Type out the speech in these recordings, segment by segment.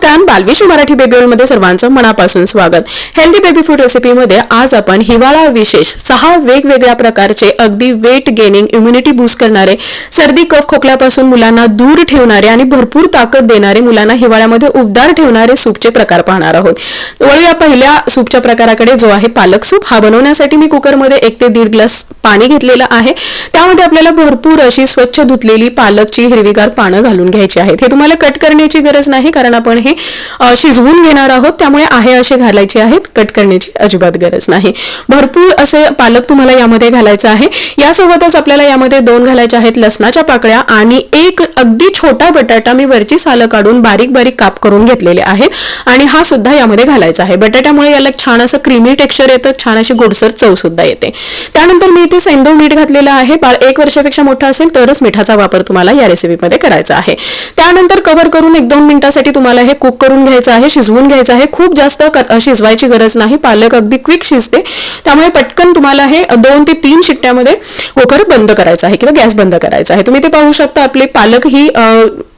नमस्कार बालविश मराठी बेबी मध्ये सर्वांचं मनापासून स्वागत. हेल्दी बेबी फूड रेसिपीमध्ये आज आपण हिवाळा विशेष सहा वेगवेगळ्या प्रकारचे अगदी वेट गेनिंग इम्युनिटी बूस्ट करणारे सर्दी कफ खोकल्यापासून मुलांना दूर ठेवणारे आणि भरपूर ताकद देणारे मुलांना हिवाळ्यामध्ये उबदार ठेवणारे सूपचे प्रकार पाहणार आहोत. वळूया पहिल्या सूपच्या प्रकाराकडे जो आहे पालक सूप. हा बनवण्यासाठी मी कुकरमध्ये एक ते दीड ग्लास पाणी घेतलेलं आहे. त्यामध्ये आपल्याला भरपूर अशी स्वच्छ धुतलेली पालकची हिरवीगार पानं घालून घ्यायची आहेत. हे तुम्हाला कट करण्याची गरज नाही कारण आपण आहे. शिजवून घेणार आहोत त्यामुळे आहे असे घालायचे आहेत कट करण्याची अजिबात गरज नाही. भरपूर असे पालक तुम्हाला यामध्ये घालायचं आहे. यासोबतच आपल्याला यामध्ये दोन घालायचे आहेत लसणाच्या पाकळ्या आणि एक अगदी छोटा बटाटा मी वरची सालं काढून बारीक बारीक काप करून घेतलेले आहेत आणि हा सुद्धा यामध्ये घालायचा आहे. बटाट्यामुळे याला छान असं क्रीमी टेक्स्चर येतं छान अशी गोडसर चव सुद्धा येते. त्यानंतर मी इथे सैंधव मीठ घातलेलं आहे. बाळ एक वर्षापेक्षा मोठा असेल तरच मिठाचा वापर तुम्हाला या रेसिपीमध्ये करायचा आहे. त्यानंतर कव्हर करून एक दोन मिनिटासाठी तुम्हाला आहे कुक करून घ्यायचं आहे शिजवून घ्यायचं आहे खूप जास्त शिजवायची गरज नाही. पालक अगदी क्विक शिजते. त्यामुळे पटकन तुम्हाला हे दोन ते तीन शिट्ट्यामध्ये कुकर बंद करायचं आहे किंवा गॅस बंद करायचा आहे. तुम्ही ते पाहू शकता आपले पालक ही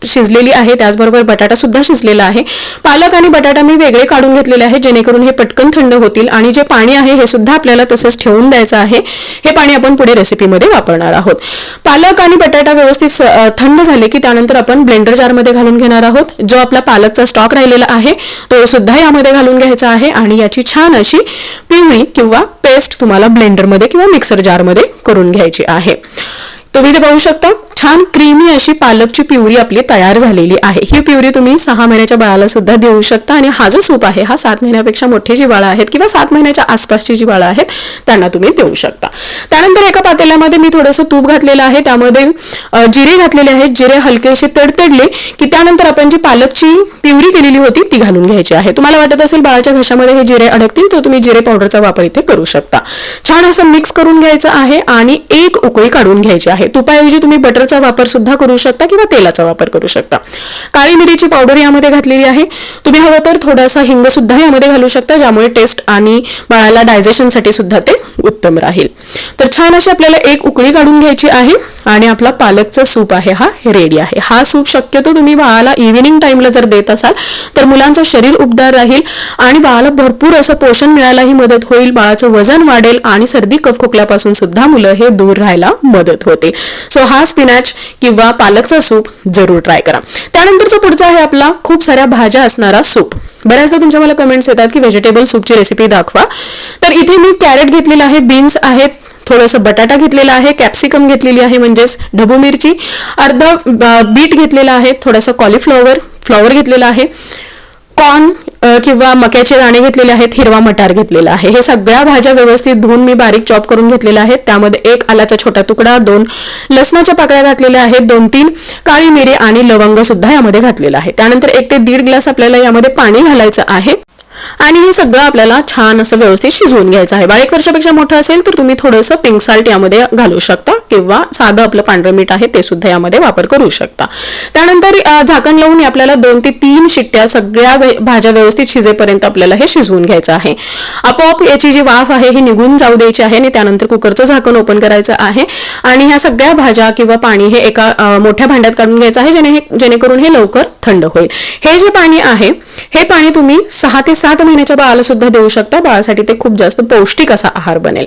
शिजलेली आहे त्याचबरोबर बटाटा सुद्धा शिजलेला आहे. पालक आणि बटाटा मी वेगळे काढून घेतलेले आहे जेणेकरून हे पटकन थंड होतील आणि जे पाणी आहे हे सुद्धा आपल्याला तसंच ठेवून द्यायचं आहे. हे पाणी आपण पुढे रेसिपीमध्ये वापरणार आहोत. पालक आणि बटाटा व्यवस्थित थंड झाले की त्यानंतर आपण ब्लेंडर जारमध्ये घालून घेणार आहोत जो आपला पालकचा स्टॉक राहिलेला आहे. तो सुद्धा यामध्ये घालून घ्यायचा आहे आणि याची छान अशी पिवळी किंवा पेस्ट तुम्हाला ब्लेंडरमध्ये किंवा मिक्सर जारमध्ये करून घ्यायची आहे. तुम्ही ते पाहू शकता छान क्रीमी अशी पालकची प्युरी आपली तयार झालेली आहे. ही प्युरी तुम्ही सहा महिन्याच्या बाळाला सुद्धा देऊ शकता आणि हा जो सूप आहे हा सात महिन्यापेक्षा मोठी जी बाळं आहेत किंवा सात महिन्याच्या आसपासची जी बाळं आहेत त्यांना तुम्ही देऊ शकता. त्यानंतर एका पातेल्यामध्ये मी थोडंसं तूप घातलेलं आहे त्यामध्ये जिरे घातलेले आहेत. जिरे हलकेसे तडतडले की त्यानंतर आपण जी पालकची प्युरी केलेली होती ती घालून घ्यायची आहे. तुम्हाला वाटत असेल बाळाच्या घशामध्ये हे जिरे अडकतील तर तुम्ही जिरे पावडरचा वापर इथे करू शकता. छान असं मिक्स करून घ्यायचं आहे आणि एक उकळी काढून घ्यायची आहे. तुपाऐवजी तुम्ही बटरचा वापर सुद्धा करू शकता किंवा तेलाचा वापर करू शकता. काळी मिरीची पावडर यामध्ये घातलेली आहे. तुम्ही हवं तर थोडासा हिंग सुद्धा यामध्ये घालू शकता ज्यामुळे टेस्ट आणि बाळाला डायजेशनसाठी सुद्धा ते उत्तम राहील. तर छान अशी आपल्याला एक उकळी काढून घ्यायची आहे आणि आपला पालकचा सूप आहे हा रेडी आहे. हा सूप शक्यतो तुम्ही बाळाला इव्हिनिंग टाइमला जर देत असाल तर मुलांचं शरीर उबदार राहील आणि बाळाला भरपूर असं पोषण मिळायलाही मदत होईल बाळाचं वजन वाढेल आणि सर्दी कफ खोकल्यापासून सुद्धा मुलं हे दूर राहायला मदत होते. सो हा स्पिनॅच किंवा पालकचा सूप जरूर ट्राय करा. त्यानंतरचा पुढचा आहे आपला खूप साऱ्या भाज्या असणारा सूप बऱ्याचदा तुमच्या मला कमेंट्स येतात की व्हेजिटेबल सूपची रेसिपी दाखवा. तर इथे मी कॅरेट घेतलेला आहे बीन्स आहेत थोडंसं बटाटा घेतलेला आहे कॅप्सिकम घेतलेली आहे म्हणजेच ढबू मिरची अर्ध बीट घेतलेला आहे थोडासा कॉलीफ्लॉवर फ्लॉवर घेतलेला आहे. कॉर्न किंवा मक्याचे दाणे घेतलेले आहेत हिरवा मटार घेतलेला आहे. हे सगळ्या भाज्या व्यवस्थित धुवून मी बारीक चॉप करून घेतलेल्या आहेत. त्यामध्ये एक आलाचा छोटा तुकडा दोन लसणाच्या पाकळ्या घातलेल्या आहेत दोन तीन काळी मिरी आणि लवंग सुद्धा यामध्ये घातलेला आहे. त्यानंतर एक ते दीड ग्लास आपल्याला यामध्ये पाणी घालायचं आहे. आणि हे सगळं आपल्याला छान असं व्यवस्थित शिजवून घ्यायचं आहे. बारा एक वर्षापेक्षा मोठं असेल तर तुम्ही थोडंसं पिंक साल्ट यामध्ये घालू शकता किंवा साधं आपलं पांढरं मीठ आहे ते सुद्धा यामध्ये वापर करू शकता. त्यानंतर झाकण लावून आपल्याला दोन ते तीन शिट्ट्या सगळ्या भाज्या व्यवस्थित शिजेपर्यंत आपल्याला हे शिजवून घ्यायचं आहे. आपोआप याची जी वाफ आहे ही निघून जाऊ द्यायची आहे आणि त्यानंतर कुकरचं झाकण ओपन करायचं आहे. आणि ह्या सगळ्या भाज्या किंवा पाणी हे एका मोठ्या भांड्यात काढून घ्यायचं आहे जेणे जेणेकरून हे लवकर थंड होईल. हे जे पाणी आहे हे पाणी तुम्ही सहा ते सात महिन्याच्या बाळाला सुद्धा देऊ शकता. बाळासाठी ते खूप जास्त पौष्टिक असा आहार बनेल.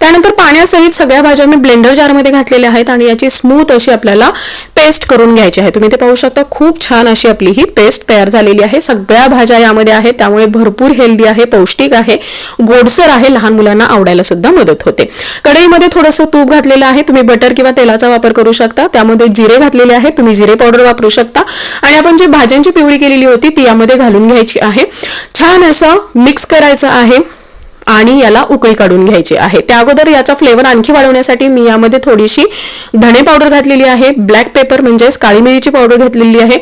त्यानंतर पाण्यासहित सगळ्या भाज्या मी ब्लेंडर जारमध्ये घातलेल्या आहेत आणि याची स्मूथ अशी आपल्याला पेस्ट करून घ्यायची आहे. तुम्ही ते पाहू शकता खूप छान अशी आपली ही पेस्ट तयार झालेली आहे. सगळ्या भाज्या यामध्ये आहेत त्यामुळे भरपूर हेल्दी आहे पौष्टिक आहे. गोडसर आहे लहान मुलांना आवडायला सुद्धा मदत होते. कढईमध्ये थोडंसं तूप घातलेलं आहे. तुम्ही बटर किंवा तेलाचा वापर करू शकता. त्यामध्ये जिरे घातलेले आहेत. तुम्ही जिरे पावडर वापरू शकता. आणि आपण जी भाज्यांची पिवळी केलेली होती ती यामध्ये घालून घ्यायची आहे. छान असं मिक्स करायचं आहे. आणि याला उकळी काढून घ्यायची आहे. त्या अगोदर याचा फ्लेवर आणखी वाढवण्यासाठी मी यामध्ये थोडीशी धणे पावडर घातलेली आहे. ब्लॅक पेपर म्हणजेच काळी मिरीची पावडर घातलेली आहे.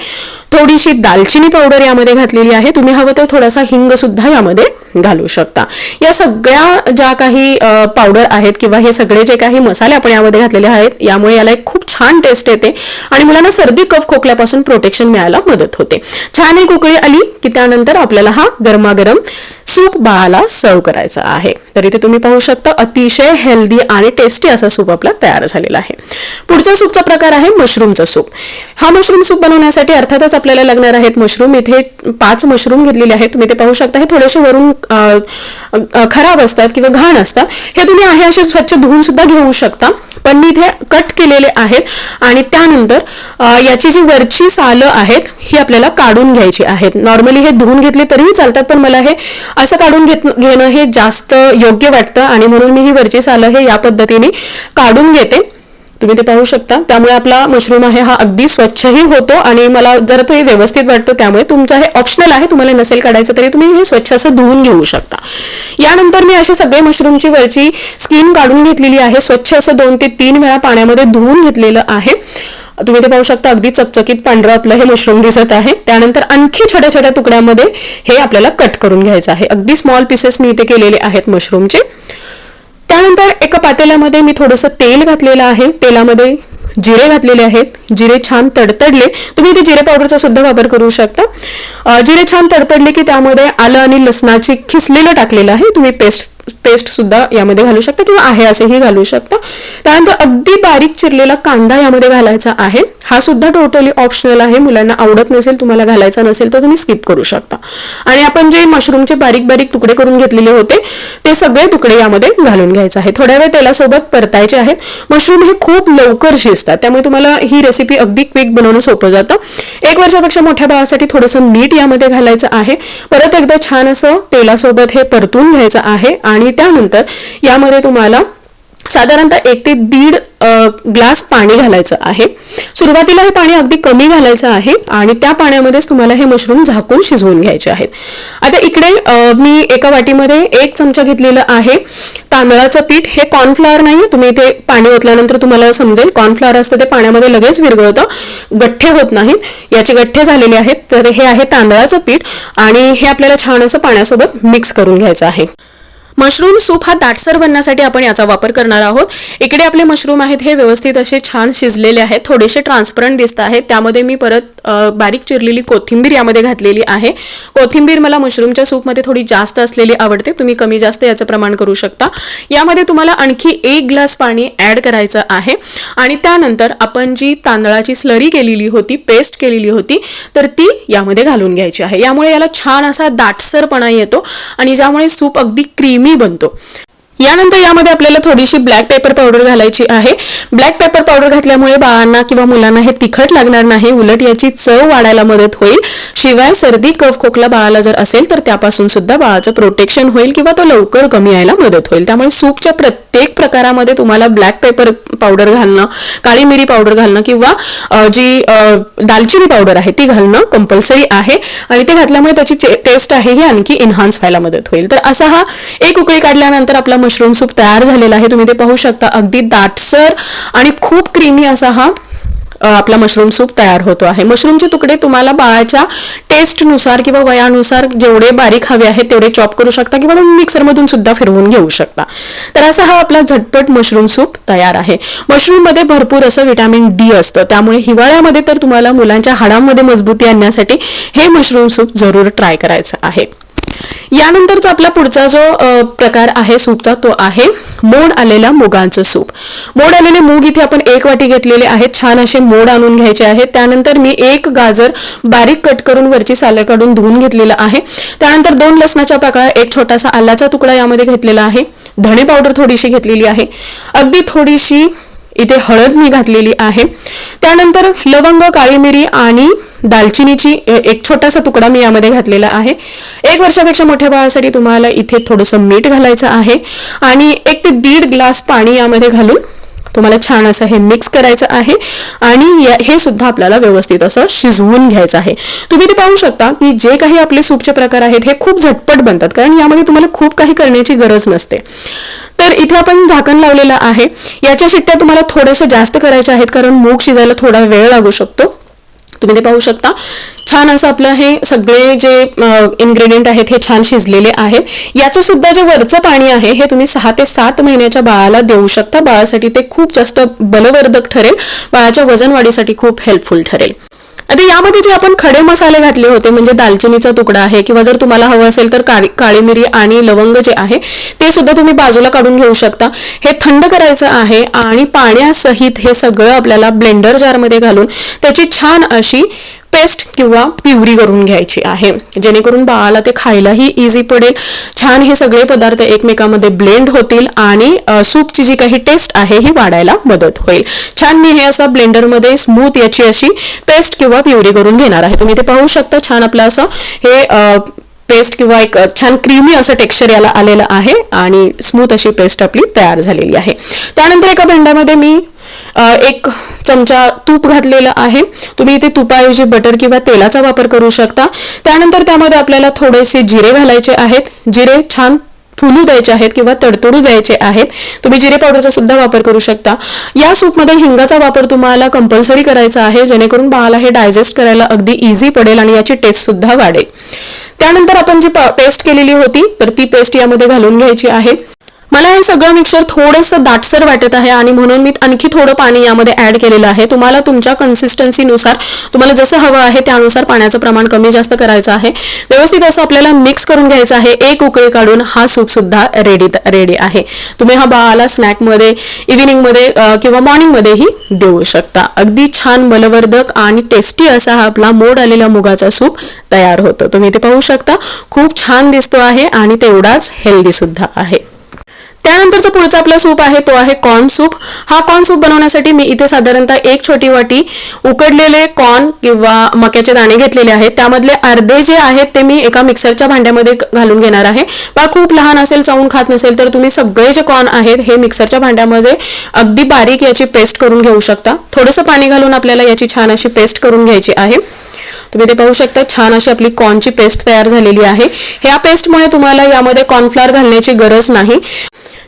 थोडीशी दालचिनी पावडर यामध्ये घातलेली आहे. तुम्ही हवं तर थोडासा हिंग सुद्धा यामध्ये घालू शकता. या सगळ्या ज्या काही पावडर आहेत किंवा हे सगळे जे काही मसाले आपण यामध्ये घातलेले आहेत यामुळे याला एक खूप छान टेस्ट येते आणि मुलांना सर्दी कफ खोकल्यापासून प्रोटेक्शन मिळायला मदत होते. छान एक उकळी आली की त्यानंतर आपल्याला हा गरमागरम सूप बाळाला सर्व करायचा आहे. तर इथे तुम्ही पाहू शकता अतिशय हेल्दी आणि टेस्टी असा सूप आपला तयार झालेला आहे. पुढचा सूपचा प्रकार आहे मशरूमचा सूप. हा मशरूम सूप बनवण्यासाठी अर्थातच आपल्याला लागणार आहेत मशरूम. इथे पाच मशरूम घेतलेले आहेत. तुम्ही ते पाहू शकता हे थोडेसे वरून खराब असतात किंवा घाण असतात. हे तुम्ही आहे असे स्वच्छ धुवून सुद्धा घेऊ शकता. पण मी इथे कट केलेले आहेत आणि त्यानंतर याची जी वरची सालं आहेत ही आपल्याला काढून घ्यायची आहेत. नॉर्मली हे धुवून घेतले तरीही चालतात पण मला हे असं काढून घेत घेणं हे जास्त योग्य वाटतं आणि म्हणून मी ही वरची सालं हे या पद्धतीने काढून घेते. तुम्ही ते पाहू शकता. त्यामुळे आपला मशरूम आहे हा अगदी स्वच्छही होतो आणि मला जर ते व्यवस्थित वाटतं त्यामुळे तुमचं हे ऑप्शनल आहे. तुम्हाला नसेल काढायचं तरी तुम्ही हे स्वच्छ असं धुवून घेऊ शकता. यानंतर मी अशी सगळे मशरूमची वरची स्किन काढून घेतलेली आहे. स्वच्छ असं दोन ते तीन वेळा पाण्यामध्ये धुवून घेतलेलं आहे. तुम्ही ते पाहू शकता अगदी चकचकीत पांढरं आपलं हे मशरूम दिसत आहे. त्यानंतर आणखी छोट्या छोट्या तुकड्यामध्ये हे आपल्याला कट करून घ्यायचं आहे. अगदी स्मॉल पीसेस मी इथे केलेले आहेत मशरूमचे त्यानंतर एका पातेल्यामध्ये मी थोडंसं तेल घातलेलं आहे. तेलामध्ये जिरे घातलेले आहेत. जिरे छान तडतडले. तुम्ही इथे जिरे पावडरचा सुद्धा वापर करू शकता. जिरे छान तडतडले की त्यामध्ये आलं आणि लसणाची खिसलेलं टाकलेलं आहे. तुम्ही पेस्ट पेस्ट सुद्धा यामध्ये घालू शकता किंवा आहे असेही घालू शकता. त्यानंतर अगदी बारीक चिरलेला कांदा यामध्ये घालायचा आहे. हा सुद्धा टोटली ऑप्शनल आहे. मुलांना आवडत नसेल तुम्हाला घालायचा नसेल तर तुम्ही स्किप करू शकता. आणि आपण जे मशरूमचे बारीक बारीक तुकडे करून घेतलेले होते ते सगळे तुकडे यामध्ये घालून घ्यायचे आहे थोड्या वेळ तेलासोबत परतायचे आहेत. मशरूम हे खूप लवकर शिजतात त्यामुळे तुम्हाला ही रेसिपी अगदी क्विक बनवणं सोपं जातं. एक वर्षापेक्षा मोठ्या बाळासाठी थोडंसं मीठ यामध्ये घालायचं आहे. परत एकदा छान असं तेलासोबत हे परतून घ्यायचं आहे आणि त्यानंतर यामध्ये तुम्हाला साधारणतः एक ते दीड ग्लास पाणी घालायचं आहे. सुरुवातीला हे पाणी अगदी कमी घालायचं आहे आणि त्या पाण्यामध्येच तुम्हाला हे मशरूम झाकून शिजवून घ्यायचे आहेत. आता इकडे मी एका वाटीमध्ये एक चमचा घेतलेलं आहे. तांदळाचं पीठ हे कॉर्नफ्लॉवर नाही तुम्ही इथे पाणी ओतल्यानंतर तुम्हाला समजेल. कॉर्नफ्लॉवर असतं ते पाण्यामध्ये लगेच विरघळतं. गठ्ठे होत नाहीत. याचे गठ्ठे झालेले आहेत. तर हे आहे तांदळाचं पीठ आणि हे आपल्याला छान असं पाण्यासोबत मिक्स करून घ्यायचं आहे. मशरूम सूप हा दाटसर बनण्यासाठी आपण याचा वापर करणार आहोत. इकडे आपले मशरूम आहेत हे व्यवस्थित असे छान शिजलेले आहेत. थोडेसे ट्रान्सपरंट दिसत आहेत. त्यामध्ये मी परत बारीक चिरलेली कोथिंबीर यामध्ये घातलेली आहे. कोथिंबीर मला मशरूमच्या सूपमध्ये थोडी जास्त असलेली आवडते. तुम्ही कमी जास्त याचं प्रमाण करू शकता. यामध्ये तुम्हाला आणखी एक ग्लास पाणी ॲड करायचं आहे. आणि त्यानंतर आपण जी तांदळाची स्लरी केलेली होती पेस्ट केलेली होती तर ती यामध्ये घालून घ्यायची आहे. यामुळे याला छान असा दाटसरपणा येतो. आणि ज्यामुळे सूप अगदी क्रीम बनतो यानंतर यामध्ये आपल्याला थोडीशी ब्लॅक पेपर पावडर घालायची आहे. ब्लॅक पेपर पावडर घातल्यामुळे बाळांना किंवा मुलांना हे तिखट लागणार नाही उलट याची चव वाढायला मदत होईल. शिवाय सर्दी कफ खोकला बाळाला जर असेल तर त्यापासून सुद्धा बाळाचं प्रोटेक्शन होईल किंवा तो लवकर कमी यायला मदत होईल. त्यामुळे सूपच्या प्रत्येक प्रकारामध्ये तुम्हाला ब्लॅक पेपर पावडर घालणं काळी मिरी पावडर घालणं किंवा जी दालचिनी पावडर आहे ती घालणं कंपल्सरी आहे. आणि ते घातल्यामुळे त्याची टेस्ट आहे ही आणखी इन्हान्स व्हायला मदत होईल. तर असा हा एक उकळी काढल्यानंतर आपला मशरूम सूप तयार झालेला आहे. तुम्ही ते पाहू शकता. अगदी दाटसर आणि खूप क्रीमी असा हा आपला मशरूम सूप तयार होतो आहे. मशरूमचे तुकडे तुम्हाला बाळाच्या टेस्टनुसार किंवा वयानुसार जेवढे बारीक हवे आहेत तेवढे चॉप करू शकता किंवा तुम्ही मिक्सरमधून सुद्धा फिरवून घेऊ शकता. तर असा हा आपला झटपट मशरूम सूप तयार आहे. मशरूममध्ये भरपूर असं विटॅमिन डी असतं. त्यामुळे हिवाळ्यामध्ये तर तुम्हाला मुलांच्या हाडांमध्ये मजबूती आणण्यासाठी हे मशरूम सूप जरूर ट्राय करायचं आहे. यानंतरचा आपला पुढचा जो प्रकार आहे सूपचा तो आहे मोड आलेला मुगांचं सूप. मोड आलेले मूग इथे आपण एक वाटी घेतलेले आहेत. छान असे मोड आणून घ्यायचे आहेत. त्यानंतर मी एक गाजर बारीक कट करून वरची सालं काढून धुवून घेतलेलं आहे. त्यानंतर दोन लसणाच्या पाकळ्या एक छोटासा आल्याचा तुकडा यामध्ये घेतलेला आहे. धणे पावडर थोडीशी घेतलेली आहे. अगदी थोडीशी इथे हळद मी घातलेली आहे. त्यानंतर लवंग काळी मिरी आणि दालचिनीची एक छोटासा तुकडा मी यामध्ये घातलेला आहे. एक वर्षापेक्षा मोठ्या बाळासाठी तुम्हाला इथे थोडंसं मीठ घालायचं आहे. आणि एक ते दीड ग्लास पाणी यामध्ये घालून तुम्हाला छान असं हे मिक्स करायचं आहे. आणि हे सुद्धा आपल्याला व्यवस्थित असं शिजवून घ्यायचं आहे. तुम्ही ते पाहू शकता की जे काही आपले सूपचे प्रकार आहेत हे खूप झटपट बनतात. कारण यामध्ये तुम्हाला खूप काही करण्याची गरज नसते. तर इथे आपण झाकण लावलेलं आहे. याच्या शिट्ट्या तुम्हाला थोड्याशा जास्त करायच्या आहेत कारण मूग शिजायला थोडा वेळ लागू शकतो. तुम्ही ते पाहू शकता. छान असं आपलं हे सगळे जे इन्ग्रेडियंट आहेत हे छान शिजलेले आहेत. याचं सुद्धा जे वरचं पाणी आहे हे तुम्ही सहा ते सात महिन्याच्या बाळाला देऊ शकता. बाळासाठी ते खूप जास्त बलवर्धक ठरेल. बाळाच्या वजन वाढीसाठी खूप हेल्पफुल ठरेल. आता यामध्ये जे आपण खडे मसाले घातले होते म्हणजे दालचिनीचा तुकडा आहे किंवा जर तुम्हाला हवं असेल तर काळी काळी मिरी आणि लवंग जे आहे ते सुद्धा तुम्ही बाजूला काढून घेऊ शकता. हे थंड करायचं आहे आणि पाण्यासहित हे सगळं आपल्याला ब्लेंडर जारमध्ये घालून त्याची छान अशी पेस्ट किंवा प्युरी करून घ्यायची आहे. जेणेकरून बाळाला ते खायलाही इझी पडेल. छान हे सगळे पदार्थ एकमेकामध्ये ब्लेंड होतील आणि सूपची जी काही टेस्ट आहे ही वाढायला मदत होईल. छान मी हे असं ब्लेंडरमध्ये स्मूथ याची अशी पेस्ट किंवा प्युरी करून घेणार आहे. तुम्ही ते पाहू शकता छान आपलं असं हे पेस्ट किंवा एक छान क्रीमी असं टेक्स्चर याला आलेलं आहे आणि स्मूथ अशी पेस्ट आपली तयार झालेली आहे. त्यानंतर एका भांड्यामध्ये मी एक चमचा तूप घातलेलं आहे. तुम्ही इथे तुपाऐवजी बटर किंवा तेलाचा वापर करू शकता. त्यानंतर त्यामध्ये आपल्याला थोडेसे जिरे घालायचे आहेत. जिरे छान फुलू द्यायचे आहेत किंवा तडतडू द्यायचे आहेत. तुम्ही जिरे पावडरचा सुद्धा वापर करू शकता. या सूपमध्ये हिंगाचा वापर तुम्हाला कंपल्सरी करायचा आहे. जेणेकरून बाळाला हे डायजेस्ट करायला अगदी इझी पडेल आणि याची टेस्ट सुद्धा वाढेल. त्यानंतर आपण जी पेस्ट केलेली होती तर ती पेस्ट यामध्ये घालून घ्यायची आहे. मला हे सगळं मिक्सर थोडंसं दाटसर वाटत आहे आणि म्हणून मी आणखी थोडं पाणी यामध्ये ॲड केलेलं आहे. तुम्हाला तुमच्या कन्सिस्टन्सीनुसार तुम्हाला जसं हवं आहे त्यानुसार पाण्याचं प्रमाण कमी जास्त करायचं आहे. व्यवस्थित असं आपल्याला मिक्स करून घ्यायचं आहे. एक उकळी काढून हा सूपसुद्धा रेडी रेडी आहे. तुम्ही हा बाळाला स्नॅकमध्ये इव्हिनिंगमध्ये किंवा मॉर्निंगमध्येही देऊ शकता. अगदी छान बलवर्धक आणि टेस्टी असा हा आपला मोड आलेला मुगाचा सूप तयार होतो. तुम्ही ते पाहू शकता. खूप छान दिसतो आहे आणि तेवढाच हेल्दी सुद्धा आहे. त्यानंतरचा पुढचा आपला सूप आहे तो आहे कॉर्न सूप. हा कॉर्न सूप बनवण्यासाठी मी इथे साधारणतः एक छोटी वाटी उकडलेले कॉर्न किंवा मक्याचे दाणे घेतलेले आहेत. त्यामधले अर्धे जे आहेत ते मी एका मिक्सरच्या भांड्यामध्ये घालून घेणार आहे. बा खूप लहान असेल चावून खात नसेल तर तुम्ही सगळे जे कॉर्न आहेत हे मिक्सरच्या भांड्यामध्ये अगदी बारीक याची पेस्ट करून घेऊ शकता. थोडंसं पाणी घालून आपल्याला याची छान अशी पेस्ट करून घ्यायची आहे. तुम्ही ते पाहू शकता. छान अशी आपली कॉर्नची पेस्ट तयार झालेली आहे. ह्या पेस्टमुळे तुम्हाला यामध्ये कॉर्नफ्लॉर घालण्याची गरज नाही.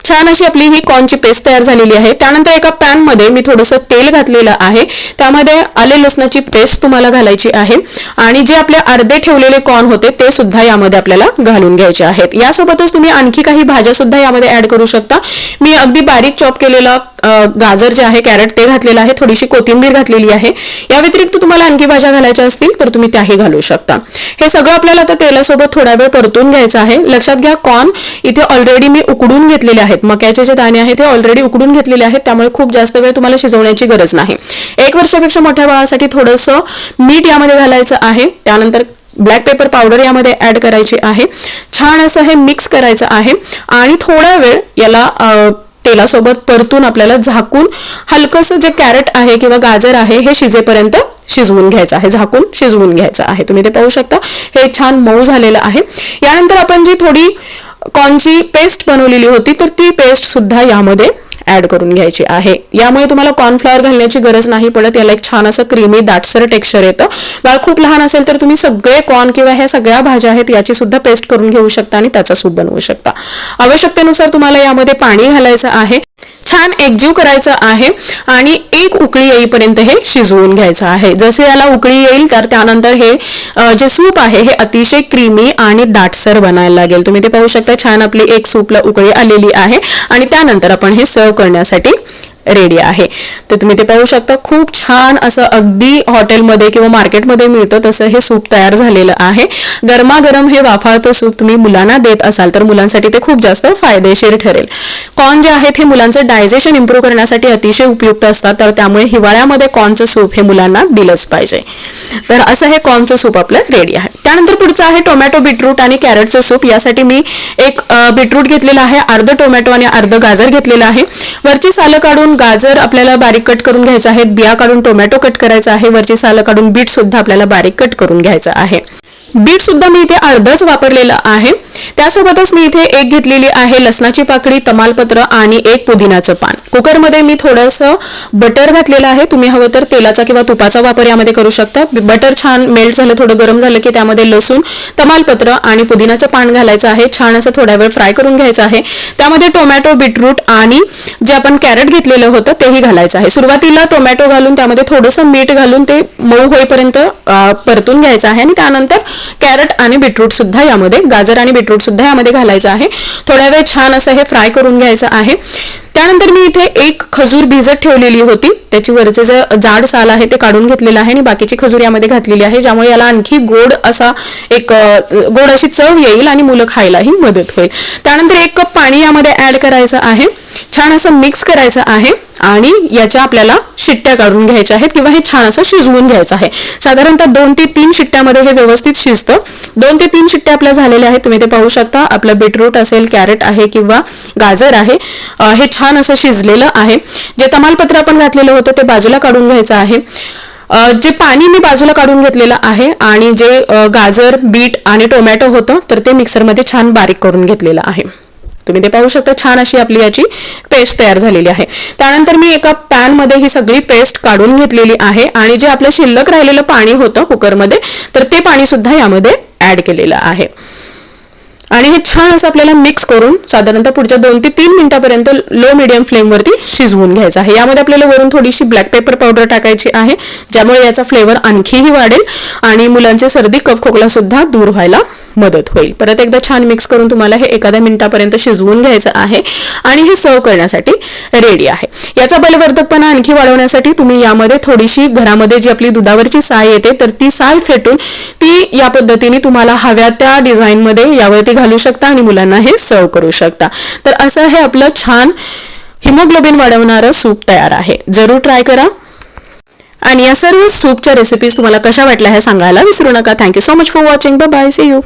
छान अशी आपली ही कॉर्नची पेस्ट तयार झालेली आहे. त्यानंतर एका पॅनमध्ये मी थोडंसं तेल घातलेलं आहे. त्यामध्ये आले लसणाची पेस्ट तुम्हाला घालायची आहे. आणि जे आपले अर्धे ठेवलेले कॉर्न होते ते सुद्धा यामध्ये आपल्याला घालून घ्यायचे आहेत. यासोबतच तुम्ही आणखी काही भाज्या सुद्धा यामध्ये ऍड करू शकता. मी अगदी बारीक चॉप केलेला गाजर जे आहे कॅरेट ते घातलेलं आहे थोडीशी कोथिंबीर घातलेली आहे. या व्यतिरिक्त तुम्हाला आणखी भाज्या घालायच्या असतील तर तुम्ही त्याही घालू शकता. हे सगळं आपल्याला आता तेलासोबत थोडा वेळ परतून घ्यायचं आहे. लक्षात घ्या कॉर्न इथे ऑलरेडी मी उकडून घेतलेले आहेत. मक्याचे जे दाणे आहेत ते ऑलरेडी उकडून घेतलेले आहेत. त्यामुळे खूप जास्त वेळ तुम्हाला शिजवण्याची गरज नाही. एक वर्षापेक्षा मोठ्या बाळासाठी थोडंसं मीठ यामध्ये घालायचं आहे. त्यानंतर ब्लॅक पेपर पावडर यामध्ये ऍड करायची आहे. छान असं हे मिक्स करायचं आहे. आणि थोडा वेळ याला तेलासोबत परतून आपल्याला झाकून हलकंसं जे कॅरेट आहे किंवा गाजर आहे हे शिजेपर्यंत शिजवून घ्यायचं आहे. झाकून शिजवून घ्यायचं आहे. तुम्ही ते पाहू शकता. हे छान मऊ झालेलं आहे. यानंतर आपण जी थोडी कॉर्नची पेस्ट बनवलेली होती तर ती पेस्ट सुद्धा यामध्ये ऍड करून घ्यायची आहे. यामुळे तुम्हाला कॉर्नफ्लॉवर घालण्याची गरज नाही पडत. याला एक छान असं क्रीमी दाटसर टेक्स्चर येतं. बाळ खूप लहान असेल तर तुम्ही सगळे कॉर्न किंवा ह्या सगळ्या भाज्या आहेत याची सुद्धा पेस्ट करून घेऊ शकता आणि त्याचा सूप बनवू शकता. आवश्यकतेनुसार तुम्हाला यामध्ये पाणी घालायचं आहे. छान एकजीव करायचं आहे आणि एक उकळी येईपर्यंत हे शिजवून घ्यायचं आहे. जसे याला उकळी येईल तर त्यानंतर हे जे सूप आहे हे अतिशय क्रीमी आणि दाटसर बनायला लागेल. तुम्ही ते पाहू शकता छान आपली एक सूपला उकळी आलेली आहे आणि त्यानंतर आपण हे सर्व करण्यासाठी रेडी आहे. तर तुम्ही ते पाहू शकता. खूप छान असं अगदी हॉटेलमध्ये किंवा मार्केटमध्ये मिळतं तसं हे सूप तयार झालेलं आहे. गरमागरम हे वाफाळतं सूप तुम्ही मुलांना देत असाल तर मुलांसाठी ते खूप जास्त फायदेशीर ठरेल. कॉर्न जे आहेत हे मुलांचं डायजेशन इम्प्रूव्ह करण्यासाठी अतिशय उपयुक्त असतात. तर त्यामुळे हिवाळ्यामध्ये कॉर्नचं सूप हे मुलांना दिलंच पाहिजे. तर असं हे कॉर्नचं सूप आपलं रेडी आहे. त्यानंतर पुढचं आहे टोमॅटो बीटरूट आणि कॅरेटचं सूप. यासाठी मी एक बीटरूट घेतलेलं आहे. अर्ध टोमॅटो आणि अर्ध गाजर घेतलेलं आहे. वरची सालं काढून गाजर आपल्याला बारीक कट करून घ्यायचं आहे बिया काढून टोमॅटो कट करायचा आहे. वरची सालं काढून बीट सुद्धा आपल्याला बारीक कट करून घ्यायचं आहे. बीट सुद्धा मी इथे अर्धच वापरलेलं आहे. त्यासोबतच मी इथे एक घेतलेली आहे लसणाची पाकळी तमालपत्र आणि एक पुदिनाचं पान. कुकरमध्ये मी थोडंसं बटर घातलेलं आहे. तुम्ही हवं तर तेलाचा किंवा तुपाचा वापर यामध्ये करू शकता. बटर छान मेल्ट झालं थोडं गरम झालं की त्यामध्ये लसूण तमालपत्र आणि पुदिनाचं पान घालायचं आहे. छान असं थोड्या वेळ फ्राय करून घ्यायचं आहे. त्यामध्ये टोमॅटो बीटरूट आणि जे आपण कॅरेट घेतलेलं होतं तेही घालायचं आहे. सुरुवातीला टोमॅटो घालून त्यामध्ये थोडंसं मीठ घालून ते मऊ होईपर्यंत परतून घ्यायचं आहे आणि त्यानंतर कॅरेट आणि बीटरूट सुद्धा यामध्ये गाजर आणि बीटरूट सुद्धा यामध्ये घालायचं आहे. थोड्या वेळ छान असं हे फ्राय करून घ्यायचं आहे. त्यानंतर मी इथे एक खजूर भिजत ठेवलेली होती. त्याची वरचे जे जाड साल आहे ते काढून घेतलेलं आहे आणि बाकीची खजूर यामध्ये घातलेली आहे ज्यामुळे याला आणखी गोड असा एक गोड अशी चव येईल आणि मुलं खायलाही मदत होईल. त्यानंतर एक कप पाणी यामध्ये ऍड करायचं आहे. छान असं मिक्स करायचं आहे आणि याच्या आपल्याला शिट्ट्या काढून घ्यायच्या आहेत किंवा हे छान असं शिजवून घ्यायचं आहे. साधारणतः दोन ते तीन शिट्ट्यामध्ये हे व्यवस्थित शिजतं. दोन ते तीन शिट्ट्या आपल्या झालेल्या आहेत. तुम्ही ते पाहू शकता. आपलं बीटरूट असेल कॅरेट आहे किंवा गाजर आहे. हे छान असं शिजलेलं आहे. जे तमालपत्र आपण घातलेलं होतं ते बाजूला काढून घ्यायचं आहे. जे पाणी मी बाजूला काढून घेतलेलं आहे आणि जे गाजर बीट आणि टोमॅटो होतं तर ते मिक्सरमध्ये छान बारीक करून घेतलेलं आहे. तुम्ही ते पाहू शकता छान अशी आपली याची पेस्ट तयार झालेली आहे. त्यानंतर मी एका पॅनमध्ये ही सगळी पेस्ट काढून घेतलेली आहे आणि जे आपलं शिल्लक राहिलेलं पाणी होतं कुकरमध्ये तर ते पाणी सुद्धा यामध्ये ऍड केलेलं आहे. आणि हे छान असं आपल्याला मिक्स करून साधारणतः पुढच्या दोन ते तीन मिनिटापर्यंत लो मिडियम फ्लेमवरती शिजवून घ्यायचं आहे. यामध्ये आपल्याला वरून थोडीशी ब्लॅक पेपर पावडर टाकायची आहे ज्यामुळे याचा फ्लेवर आणखीही वाढेल आणि मुलांचे सर्दी कफ खोकला सुद्धा दूर व्हायला मदत होईल. परत एकदा छान मिक्स करून तुम्हाला हे एखाद्या मिनिटापर्यंत शिजवून घ्यायचं आहे आणि हे सर्व करण्यासाठी रेडी आहे. याचा बलवर्धकपणा आणखी वाढवण्यासाठी तुम्ही यामध्ये थोडीशी घरामध्ये जी आपली दुधावरची साय येते तर ती साय फेटून ती या पद्धतीने तुम्हाला हव्या त्या डिझाईनमध्ये यावरती घालू शकता आणि मुलांना हे सर्व करू शकता. तर असं हे आपलं छान हिमोग्लोबिन वाढवणारं सूप तयार आहे. जरूर ट्राय करा. आणि या सर्व सूपच्या रेसिपीज तुम्हाला कशा वाटल्या हे सांगायला विसरू नका. Thank you so much for watching bye see you